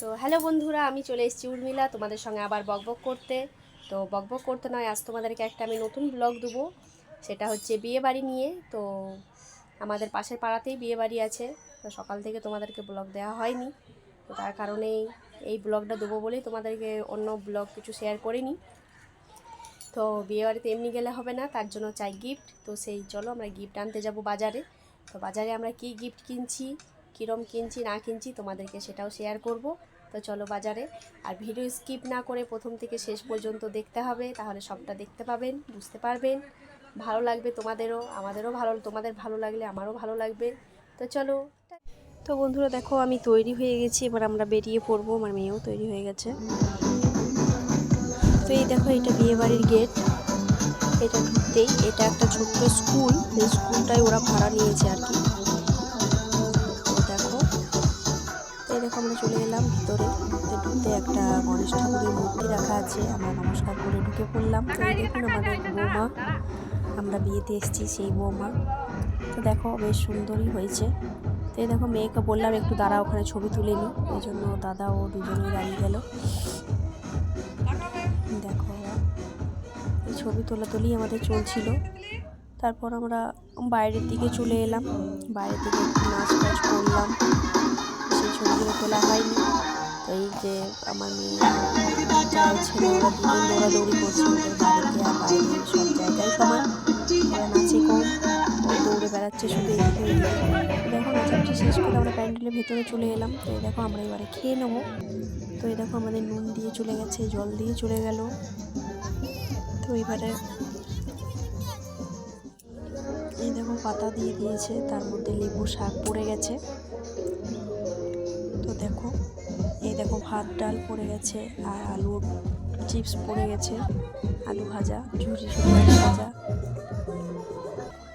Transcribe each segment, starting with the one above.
তো হ্যালো বন্ধুরা, আমি চলে এসেছি উর্মিলা তোমাদের সঙ্গে আবার বকবক করতে। তো বকবক করতে নয়, আজ তোমাদেরকে একটা আমি নতুন ব্লগ দেবো। সেটা হচ্ছে বিয়ে বাড়ি নিয়ে। তো আমাদের পাশের পাড়াতেই বিয়ে বাড়ি আছে। তো সকাল থেকে তোমাদেরকে ব্লগ দেওয়া হয়নি। তো তার কারণেই এই ব্লগটা দেবো বলেই তোমাদেরকে অন্য ব্লগ কিছু শেয়ার করিনি। তো বিয়ে বাড়িতে এমনি গেলে হবে না, তার জন্য চাই গিফট তো সেই চলো আমরা গিফট আনতে যাব বাজারে। তো বাজারে আমরা কি গিফট কিনছি? কীরম কিনছি, না কিনছি তোমাদেরকে সেটাও শেয়ার করব। তো চলো বাজারে। আর ভিডিও স্কিপ না করে প্রথম থেকে শেষ পর্যন্ত দেখতে হবে, তাহলে সবটা দেখতে পাবেন, বুঝতে পারবেন। ভালো লাগবে তোমাদেরও, আমাদেরও ভালো, তোমাদের ভালো লাগলে আমারও ভালো লাগবে। তো চলো। তো বন্ধুরা দেখো, আমি তৈরি হয়ে গেছি, এবার আমরা বেরিয়ে পড়ব, আমার মেয়েও তৈরি হয়ে গেছে। তো এই দেখো, এটা বিয়ে বাড়ির গেট এটা ঢুকতেই এটা একটা ছোট্ট স্কুল এই স্কুলটাই ওরা ভাড়া নিয়েছে আর কি। আমরা চলে এলাম ভিতরে। ঢুকতে ঢুকতে একটা গণেশ ঠাকুরের মূর্তি রাখা আছে। আমরা নমস্কার করে ঢুকে পড়লাম। তো দেখুন আমাদের বৌমা। আমরা বিয়েতে এসেছি সেই বৌমা। তো দেখো, বেশ সুন্দরই হয়েছে। তো দেখো, মেয়েকে বললাম, একটু দাঁড়া ওখানে ছবি তুলে নিই ওই জন্য দাদা ও দুজনেই দাঁড়িয়ে গেল। দেখো, এই ছবি তোলাতুলি আমাদের চলছিল। তারপর আমরা বাইরের দিকে চলে এলাম। বাইরের দিকে একটু নাচ টাচ করলাম। সেই ছবিগুলো তোলা হয়নি। তো এই যে আমার মেয়ে ছেলে দুজন দৌড়াদৌড়ি করছে, ওদের বাড়িতে আর বাইরে সব জায়গায় সমান। ওরা নাচে কম, ও দৌড়ে বেড়াচ্ছে শুধু এদিকে দেখো নাচানাচি শেষ করে আমরা প্যান্ডেলের ভেতরে চলে এলাম। তো এই দেখো আমরা এবারে খেয়ে নেব। তো এই দেখো আমাদের নুন দিয়ে চলে গেছে, জল দিয়ে চলে গেল। তো এবারে এই দেখো পাতা দিয়ে দিয়েছে, তার মধ্যে লেবু শাক পড়ে গেছে। তো দেখো, এই দেখো ভাত, ডাল পড়ে গেছে আর আলুর চিপস পড়ে গেছে, আলু ভাজা ঝুড়ি ঝুড়ি ভাজা।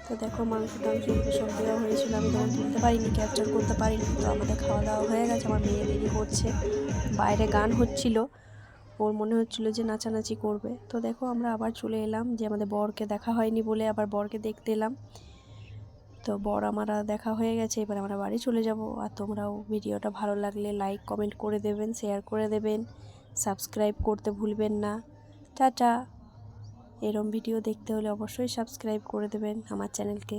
তো দেখো মাংস টাংস সব দেওয়া হয়েছিল, আমি তখন তুলতে পারিনি ক্যাপচার করতে পারিনি, তো আমাদের খাওয়া দাওয়া হয়ে গেছে, আমার মেয়ে রেডি করছে, বাইরে গান হচ্ছিল, ওর মনে হচ্ছিল যে নাচানাচি করবে। তো দেখো আমরা আবার চলে এলাম, যে আমাদের বরকে দেখা হয়নি বলে আবার বরকে দেখতে এলাম। তো বড় আমার দেখা হয়ে গেছে, এবার আমরা বাড়ি চলে যাব। আর তোমরাও ভিডিওটা ভালো লাগলে লাইক কমেন্ট করে দেবেন শেয়ার করে দেবেন সাবস্ক্রাইব করতে ভুলবেন না। টাটা। এরম ভিডিও দেখতে হলে অবশ্যই সাবস্ক্রাইব করে দেবেন আমার চ্যানেলকে